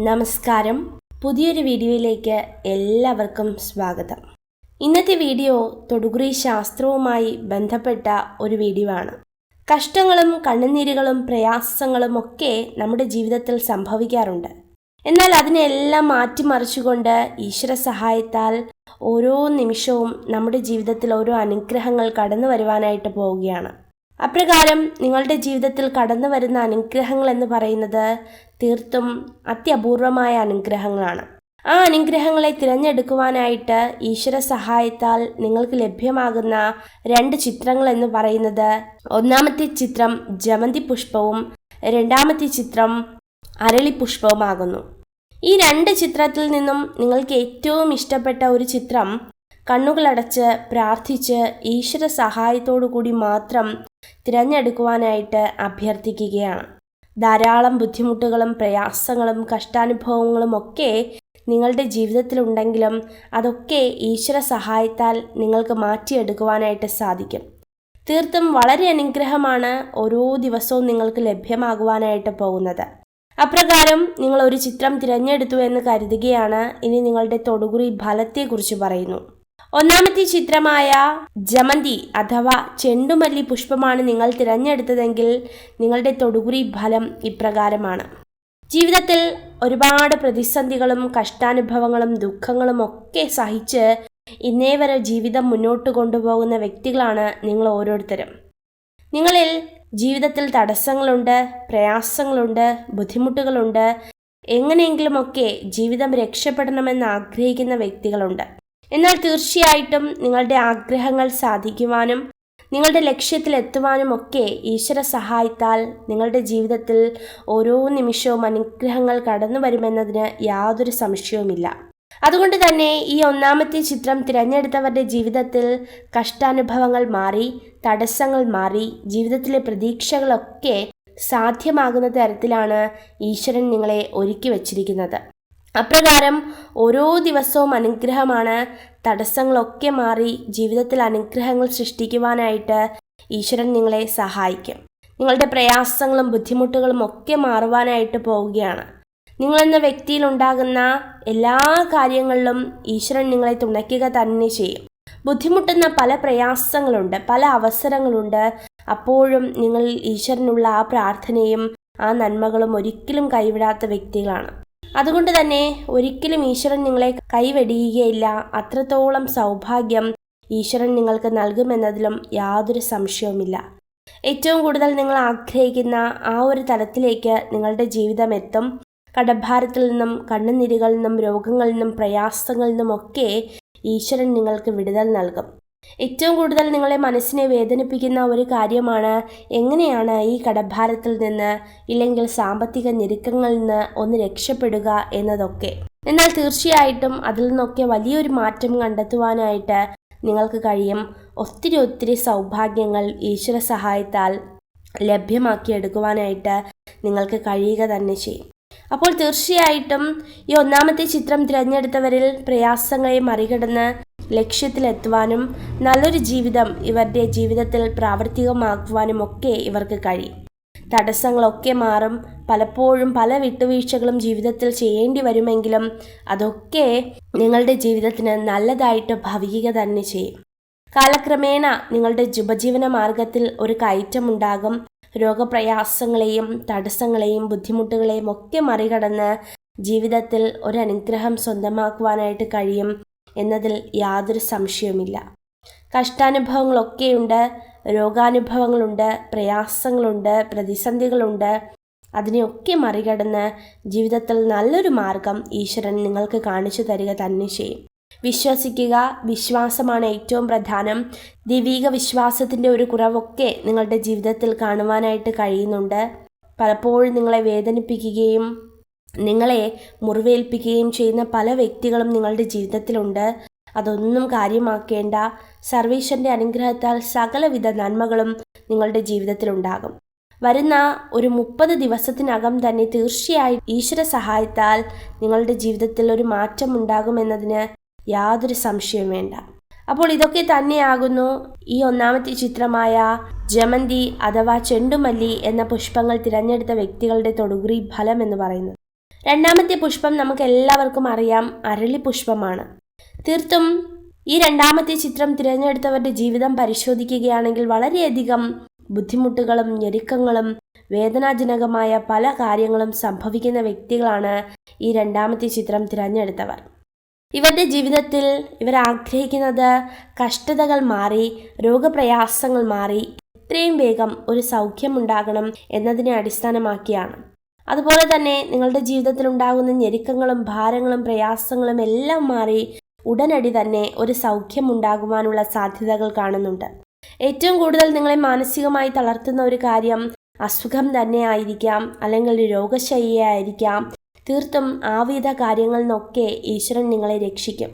നമസ്കാരം. പുതിയൊരു വീഡിയോയിലേക്ക് എല്ലാവർക്കും സ്വാഗതം. ഇന്നത്തെ വീഡിയോ തൊടുകുറി ശാസ്ത്രവുമായി ബന്ധപ്പെട്ട ഒരു വീഡിയോ ആണ്. കഷ്ടങ്ങളും കണ്ണുനീരുകളും പ്രയാസങ്ങളും ഒക്കെ നമ്മുടെ ജീവിതത്തിൽ സംഭവിക്കാറുണ്ട്. എന്നാൽ അതിനെല്ലാം മാറ്റിമറിച്ചുകൊണ്ട് ഈശ്വര സഹായത്താൽ ഓരോ നിമിഷവും നമ്മുടെ ജീവിതത്തിൽ ഓരോ അനുഗ്രഹങ്ങൾ കടന്നു വരുവാനായിട്ട് പോവുകയാണ്. അപ്രകാരം നിങ്ങളുടെ ജീവിതത്തിൽ കടന്നു വരുന്ന അനുഗ്രഹങ്ങൾ എന്ന് പറയുന്നത് തീർത്തും അത്യപൂർവമായ അനുഗ്രഹങ്ങളാണ്. ആ അനുഗ്രഹങ്ങളെ തിരഞ്ഞെടുക്കുവാനായിട്ട് ഈശ്വര സഹായത്താൽ നിങ്ങൾക്ക് ലഭ്യമാകുന്ന രണ്ട് ചിത്രങ്ങൾ എന്ന് പറയുന്നത് ഒന്നാമത്തെ ചിത്രം ജമന്തി പുഷ്പവും രണ്ടാമത്തെ ചിത്രം അരളി പുഷ്പവുമാകുന്നു. ഈ രണ്ട് ചിത്രത്തിൽ നിന്നും നിങ്ങൾക്ക് ഏറ്റവും ഇഷ്ടപ്പെട്ട ഒരു ചിത്രം കണ്ണുകളടച്ച് പ്രാർത്ഥിച്ച് ഈശ്വര സഹായത്തോടു കൂടി മാത്രം തിരഞ്ഞെടുക്കുവാനായിട്ട് അഭ്യർത്ഥിക്കുകയാണ്. ധാരാളം ബുദ്ധിമുട്ടുകളും പ്രയാസങ്ങളും കഷ്ടാനുഭവങ്ങളും ഒക്കെ നിങ്ങളുടെ ജീവിതത്തിലുണ്ടെങ്കിലും അതൊക്കെ ഈശ്വര സഹായത്താൽ നിങ്ങൾക്ക് മാറ്റിയെടുക്കുവാനായിട്ട് സാധിക്കും. തീർത്തും വളരെ അനുഗ്രഹമാണ് ഓരോ ദിവസവും നിങ്ങൾക്ക് ലഭ്യമാകുവാനായിട്ട് പോകുന്നത്. അപ്രകാരം നിങ്ങൾ ഒരു ചിത്രം തിരഞ്ഞെടുത്തു എന്ന് കരുതുകയാണ് ഇനി നിങ്ങളുടെ തൊടുകുറി ഫലത്തെക്കുറിച്ച് പറയുന്നു. ഒന്നാമത്തെ ചിത്രമായ ജമന്തി അഥവാ ചെണ്ടുമല്ലി പുഷ്പമാണ് നിങ്ങൾ തിരഞ്ഞെടുത്തതെങ്കിൽ നിങ്ങളുടെ തൊടുകുറി ഫലം ഇപ്രകാരമാണ്. ജീവിതത്തിൽ ഒരുപാട് പ്രതിസന്ധികളും കഷ്ടാനുഭവങ്ങളും ദുഃഖങ്ങളും ഒക്കെ സഹിച്ച് ഇന്നേ വരെ ജീവിതം മുന്നോട്ട് കൊണ്ടുപോകുന്ന വ്യക്തികളാണ് നിങ്ങൾ ഓരോരുത്തരും. നിങ്ങളിൽ ജീവിതത്തിൽ തടസ്സങ്ങളുണ്ട് പ്രയാസങ്ങളുണ്ട് ബുദ്ധിമുട്ടുകളുണ്ട് എങ്ങനെയെങ്കിലുമൊക്കെ ജീവിതം രക്ഷപ്പെടണമെന്ന് ആഗ്രഹിക്കുന്ന വ്യക്തികളുണ്ട്. എന്നാൽ തീർച്ചയായിട്ടും നിങ്ങളുടെ ആഗ്രഹങ്ങൾ സാധിക്കുവാനും നിങ്ങളുടെ ലക്ഷ്യത്തിലെത്തുവാനും ഒക്കെ ഈശ്വര സഹായത്താൽ നിങ്ങളുടെ ജീവിതത്തിൽ ഓരോ നിമിഷവും അനുഗ്രഹങ്ങൾ കടന്നു വരുമെന്നതിന് യാതൊരു സംശയവുമില്ല. അതുകൊണ്ട് തന്നെ ഈ ഒന്നാമത്തെ ചിത്രം തിരഞ്ഞെടുത്തവരുടെ ജീവിതത്തിൽ കഷ്ടാനുഭവങ്ങൾ മാറി തടസ്സങ്ങൾ മാറി ജീവിതത്തിലെ പ്രതീക്ഷകളൊക്കെ സാധ്യമാകുന്ന തരത്തിലാണ് ഈശ്വരൻ നിങ്ങളെ ഒരുക്കി വച്ചിരിക്കുന്നത്. അപ്രകാരം ഓരോ ദിവസവും അനുഗ്രഹമാണ്. തടസ്സങ്ങളൊക്കെ മാറി ജീവിതത്തിൽ അനുഗ്രഹങ്ങൾ സൃഷ്ടിക്കുവാനായിട്ട് ഈശ്വരൻ നിങ്ങളെ സഹായിക്കും. നിങ്ങളുടെ പ്രയാസങ്ങളും ബുദ്ധിമുട്ടുകളും ഒക്കെ മാറുവാനായിട്ട് പോവുകയാണ്. നിങ്ങളെന്ന വ്യക്തിയിൽ ഉണ്ടാകുന്ന എല്ലാ കാര്യങ്ങളിലും ഈശ്വരൻ നിങ്ങളെ തുണയ്ക്കുക തന്നെ ചെയ്യും. ബുദ്ധിമുട്ടുന്ന പല പ്രയാസങ്ങളുണ്ട് പല അവസരങ്ങളുണ്ട്. അപ്പോഴും നിങ്ങൾ ഈശ്വരനുള്ള ആ പ്രാർത്ഥനയും ആ നന്മകളും ഒരിക്കലും കൈവിടാത്ത വ്യക്തികളാണ്. അതുകൊണ്ട് തന്നെ ഒരിക്കലും ഈശ്വരൻ നിങ്ങളെ കൈവെടിയുകയില്ല. അത്രത്തോളം സൗഭാഗ്യം ഈശ്വരൻ നിങ്ങൾക്ക് നൽകുമെന്നതിലും യാതൊരു സംശയവുമില്ല. ഏറ്റവും കൂടുതൽ നിങ്ങൾ ആഗ്രഹിക്കുന്ന ആ ഒരു തലത്തിലേക്ക് നിങ്ങളുടെ ജീവിതം എത്തും കടഭാരത്തിൽ നിന്നും കണ്ണുനീരുകളിൽ നിന്നും രോഗങ്ങളിൽ നിന്നും പ്രയാസങ്ങളിൽ നിന്നും ഒക്കെ ഈശ്വരൻ നിങ്ങൾക്ക് വിടുതൽ നൽകും. ഏറ്റവും കൂടുതൽ നിങ്ങളെ മനസ്സിനെ വേദനിപ്പിക്കുന്ന ഒരു കാര്യമാണ് എങ്ങനെയാണ് ഈ കടഭാരത്തിൽ നിന്ന് ഇല്ലെങ്കിൽ സാമ്പത്തിക ഞെരുക്കങ്ങളിൽ നിന്ന് ഒന്ന് രക്ഷപ്പെടുക എന്നതൊക്കെ. എന്നാൽ തീർച്ചയായിട്ടും അതിൽ നിന്നൊക്കെ വലിയൊരു മാറ്റം കണ്ടെത്തുവാനായിട്ട് നിങ്ങൾക്ക് കഴിയും. ഒത്തിരി ഒത്തിരി സൗഭാഗ്യങ്ങൾ ഈശ്വര സഹായത്താൽ ലഭ്യമാക്കിയെടുക്കുവാനായിട്ട് നിങ്ങൾക്ക് കഴിയുക തന്നെ ചെയ്യും. അപ്പോൾ തീർച്ചയായിട്ടും ഈ ഒന്നാമത്തെ ചിത്രം തിരഞ്ഞെടുത്തവരിൽ പ്രയാസങ്ങളെ മറികടന്ന് ലക്ഷ്യത്തിലെത്തുവാനും നല്ലൊരു ജീവിതം ഇവരുടെ ജീവിതത്തിൽ പ്രാവർത്തികമാക്കുവാനും ഒക്കെ ഇവർക്ക് കഴിയും. തടസ്സങ്ങളൊക്കെ മാറും. പലപ്പോഴും പല വിട്ടുവീഴ്ചകളും ജീവിതത്തിൽ ചെയ്യേണ്ടി വരുമെങ്കിലും അതൊക്കെ നിങ്ങളുടെ ജീവിതത്തിന് നല്ലതായിട്ട് ഭവിക്കുക തന്നെ ചെയ്യും. കാലക്രമേണ നിങ്ങളുടെ ഉപജീവന മാർഗത്തിൽ ഒരു കയറ്റമുണ്ടാകും. രോഗപ്രയാസങ്ങളെയും തടസ്സങ്ങളെയും ബുദ്ധിമുട്ടുകളെയും ഒക്കെ മറികടന്ന് ജീവിതത്തിൽ ഒരു അനുഗ്രഹം സ്വന്തമാക്കുവാനായിട്ട് കഴിയും. എന്നതിൽ യാതൊരു സംശയവുമില്ല. കഷ്ടാനുഭവങ്ങളൊക്കെയുണ്ട് രോഗാനുഭവങ്ങളുണ്ട് പ്രയാസങ്ങളുണ്ട് പ്രതിസന്ധികളുണ്ട്. അതിനെയൊക്കെ മറികടന്ന് ജീവിതത്തിൽ നല്ലൊരു മാർഗം ഈശ്വരൻ നിങ്ങൾക്ക് കാണിച്ചു തരിക തന്നെ ചെയ്യും. വിശ്വസിക്കുക വിശ്വാസമാണ് ഏറ്റവും പ്രധാനം. ദൈവീക വിശ്വാസത്തിന്റെ ഒരു കുറവൊക്കെ നിങ്ങളുടെ ജീവിതത്തിൽ കാണുവാനായിട്ട് കഴിയുന്നുണ്ട്. പലപ്പോഴും നിങ്ങളെ വേദനിപ്പിക്കുകയും നിങ്ങളെ മുറിവേൽപ്പിക്കുകയും ചെയ്യുന്ന പല വ്യക്തികളും നിങ്ങളുടെ ജീവിതത്തിലുണ്ട്. അതൊന്നും കാര്യമാക്കേണ്ട. സർവീശ്വരന്റെ അനുഗ്രഹത്താൽ സകലവിധ നന്മകളും നിങ്ങളുടെ ജീവിതത്തിലുണ്ടാകും. വരുന്ന ഒരു മുപ്പത് ദിവസത്തിനകം തന്നെ തീർച്ചയായും ഈശ്വര സഹായത്താൽ നിങ്ങളുടെ ജീവിതത്തിൽ ഒരു മാറ്റം ഉണ്ടാകുമെന്നതിന് യാതൊരു സംശയവും വേണ്ട. അപ്പോൾ ഇതൊക്കെ തന്നെയാകുന്നു ഈ ഒന്നാമത്തെ ചിത്രമായ ജമന്തി അഥവാ ചെണ്ടുമല്ലി എന്ന പുഷ്പങ്ങൾ തിരഞ്ഞെടുത്ത വ്യക്തികളുടെ തൊടുകുറി ഫലം എന്ന് പറയുന്നത്. രണ്ടാമത്തെ പുഷ്പം നമുക്ക് എല്ലാവർക്കും അറിയാം അരളി പുഷ്പമാണ്. തീർത്തും ഈ രണ്ടാമത്തെ ചിത്രം തിരഞ്ഞെടുത്തവരുടെ ജീവിതം പരിശോധിക്കുകയാണെങ്കിൽ വളരെയധികം ബുദ്ധിമുട്ടുകളും ഞെരുക്കങ്ങളും വേദനാജനകമായ പല കാര്യങ്ങളും സംഭവിക്കുന്ന വ്യക്തികളാണ് ഈ രണ്ടാമത്തെ ചിത്രം തിരഞ്ഞെടുത്തവർ. ഇവരുടെ ജീവിതത്തിൽ ഇവർ ആഗ്രഹിക്കുന്നത് കഷ്ടതകൾ മാറി രോഗപ്രയാസങ്ങൾ മാറി എത്രയും വേഗം ഒരു സൗഖ്യമുണ്ടാകണം എന്നതിനെ അടിസ്ഥാനമാക്കിയാണ്. അതുപോലെ തന്നെ നിങ്ങളുടെ ജീവിതത്തിൽ ഉണ്ടാകുന്ന ഞെരുക്കങ്ങളും ഭാരങ്ങളും പ്രയാസങ്ങളും എല്ലാം മാറി ഉടനടി തന്നെ ഒരു സൗഖ്യം ഉണ്ടാകുവാനുള്ള സാധ്യതകൾ കാണുന്നുണ്ട്. ഏറ്റവും കൂടുതൽ നിങ്ങളെ മാനസികമായി തളർത്തുന്ന ഒരു കാര്യം അസുഖം തന്നെ ആയിരിക്കാം അല്ലെങ്കിൽ രോഗശയ്യയായിരിക്കാം തീർത്തും ആവിധ കാര്യങ്ങളിൽ നിന്നൊക്കെ ഈശ്വരൻ നിങ്ങളെ രക്ഷിക്കും.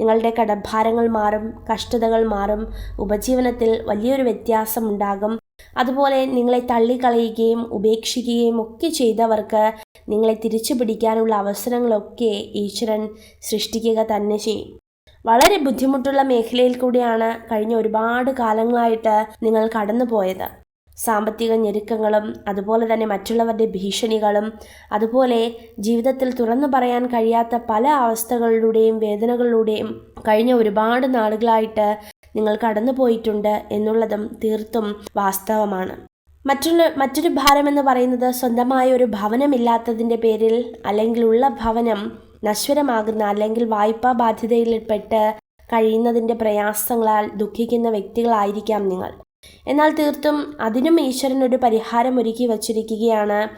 നിങ്ങളുടെ കടഭാരങ്ങൾ മാറും കഷ്ടതകൾ മാറും ഉപജീവനത്തിൽ വലിയൊരു വ്യത്യാസം ഉണ്ടാകും. അതുപോലെ നിങ്ങളെ തള്ളിക്കളയുകയും ഉപേക്ഷിക്കുകയും ഒക്കെ ചെയ്തവർക്ക് നിങ്ങളെ തിരിച്ചു പിടിക്കാനുള്ള അവസരങ്ങളൊക്കെ ഈശ്വരൻ സൃഷ്ടിക്കുക തന്നെ ചെയ്യും. വളരെ ബുദ്ധിമുട്ടുള്ള മേഖലയിൽ കൂടിയാണ് കഴിഞ്ഞ ഒരുപാട് കാലങ്ങളായിട്ട് നിങ്ങൾ കടന്നു പോയത് സാമ്പത്തിക ഞെരുക്കങ്ങളും അതുപോലെ തന്നെ മറ്റുള്ളവരുടെ ഭീഷണികളും അതുപോലെ ജീവിതത്തിൽ തുറന്നു പറയാൻ കഴിയാത്ത പല അവസ്ഥകളിലൂടെയും വേദനകളിലൂടെയും കഴിഞ്ഞ ഒരുപാട് നാളുകളായിട്ട് നിങ്ങൾ കടന്നു പോയിട്ടുണ്ട് എന്നുള്ളതും തീർത്തും വാസ്തവമാണ്. മറ്റുള്ള മറ്റൊരു ഭാരം എന്ന് പറയുന്നത് സ്വന്തമായ ഒരു ഭവനമില്ലാത്തതിന്റെ പേരിൽ അല്ലെങ്കിൽ ഉള്ള ഭവനം നശ്വരമാകുന്ന അല്ലെങ്കിൽ വായ്പാ ബാധ്യതയിൽപ്പെട്ട് കഴിയുന്നതിന്റെ പ്രയാസങ്ങളാൽ ദുഃഖിക്കുന്ന വ്യക്തികളായിരിക്കാം നിങ്ങൾ. എന്നാൽ തീർത്തും അതിനും ഈശ്വരൻ ഒരു പരിഹാരം ഒരുക്കി വച്ചിരിക്കുകയാണ്.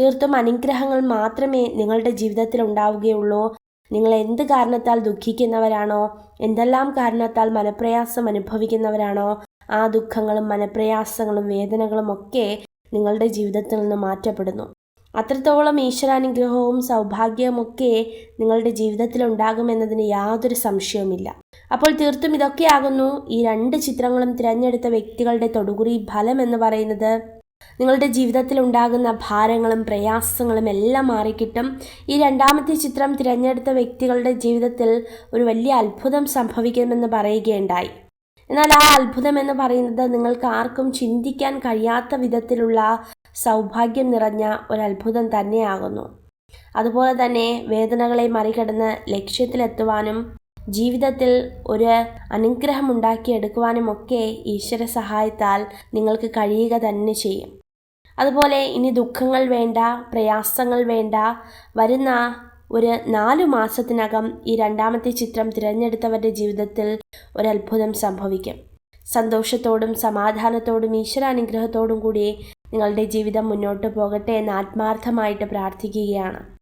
തീർത്തും അനുഗ്രഹങ്ങൾ മാത്രമേ നിങ്ങളുടെ ജീവിതത്തിൽ ഉണ്ടാവുകയുള്ളൂ നിങ്ങൾ എന്ത് കാരണത്താൽ ദുഃഖിക്കുന്നവരാണോ? എന്തെല്ലാം കാരണത്താൽ മനപ്രയാസം അനുഭവിക്കുന്നവരാണോ? ആ ദുഃഖങ്ങളും മനപ്രയാസങ്ങളും വേദനകളും ഒക്കെ നിങ്ങളുടെ ജീവിതത്തിൽ നിന്ന് മാറ്റപ്പെടുന്നു. അത്രത്തോളം ഈശ്വരാനുഗ്രഹവും സൗഭാഗ്യവുമൊക്കെ നിങ്ങളുടെ ജീവിതത്തിൽ ഉണ്ടാകുമെന്നതിന് യാതൊരു സംശയവുമില്ല. അപ്പോൾ തീർത്തും ഇതൊക്കെയാകുന്നു ഈ രണ്ട് ചിത്രങ്ങളും തിരഞ്ഞെടുത്ത വ്യക്തികളുടെ തൊടുകുറി ഫലം എന്ന് പറയുന്നത് നിങ്ങളുടെ ജീവിതത്തിൽ ഉണ്ടാകുന്ന ഭാരങ്ങളും പ്രയാസങ്ങളും എല്ലാം മാറിക്കിട്ടും. ഈ രണ്ടാമത്തെ ചിത്രം തിരഞ്ഞെടുത്ത വ്യക്തികളുടെ ജീവിതത്തിൽ ഒരു വലിയ അത്ഭുതം സംഭവിക്കുമെന്ന് പറയുകയുണ്ടായി. എന്നാൽ ആ അത്ഭുതം എന്ന് പറയുന്നത് നിങ്ങൾക്ക് ആർക്കും ചിന്തിക്കാൻ കഴിയാത്ത വിധത്തിലുള്ള സൗഭാഗ്യം നിറഞ്ഞ ഒരു അത്ഭുതം തന്നെയാകുന്നു. അതുപോലെ തന്നെ വേദനകളെ മറികടന്ന് ലക്ഷ്യത്തിലെത്തുവാനും ജീവിതത്തിൽ ഒരു അനുഗ്രഹം ഉണ്ടാക്കിയെടുക്കുവാനുമൊക്കെ ഈശ്വര സഹായത്താൽ നിങ്ങൾക്ക് കഴിയുക തന്നെ ചെയ്യും. അതുപോലെ ഇനി ദുഃഖങ്ങൾ വേണ്ട പ്രയാസങ്ങൾ വേണ്ട വരുന്ന ഒരു നാലു മാസത്തിനകം ഈ രണ്ടാമത്തെ ചിത്രം തിരഞ്ഞെടുത്തവരുടെ ജീവിതത്തിൽ ഒരത്ഭുതം സംഭവിക്കും. സന്തോഷത്തോടും സമാധാനത്തോടും ഈശ്വരാനുഗ്രഹത്തോടും കൂടി നിങ്ങളുടെ ജീവിതം മുന്നോട്ട് പോകട്ടെ എന്ന് ആത്മാർത്ഥമായിട്ട് പ്രാർത്ഥിക്കുകയാണ്.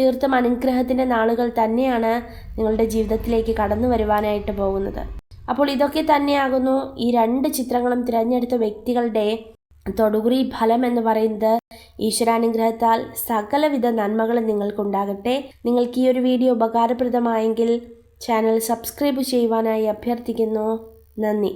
തീർത്തും അനുഗ്രഹത്തിന്റെ നാളുകൾ തന്നെയാണ് നിങ്ങളുടെ ജീവിതത്തിലേക്ക് കടന്നു വരുവാനായിട്ട് പോകുന്നത്. അപ്പോൾ ഇതൊക്കെ തന്നെയാകുന്നു ഈ രണ്ട് ചിത്രങ്ങളും തിരഞ്ഞെടുത്ത വ്യക്തികളുടെ തൊടുകുറി ഫലം എന്ന് പറയുന്നത് ഈശ്വരാനുഗ്രഹത്താൽ സകലവിധ നന്മകളും നിങ്ങൾക്കുണ്ടാകട്ടെ. നിങ്ങൾക്ക് ഈ ഒരു വീഡിയോ ഉപകാരപ്രദമായെങ്കിൽ ചാനൽ സബ്സ്ക്രൈബ് ചെയ്യുവാനായി അഭ്യർത്ഥിക്കുന്നു. നന്ദി.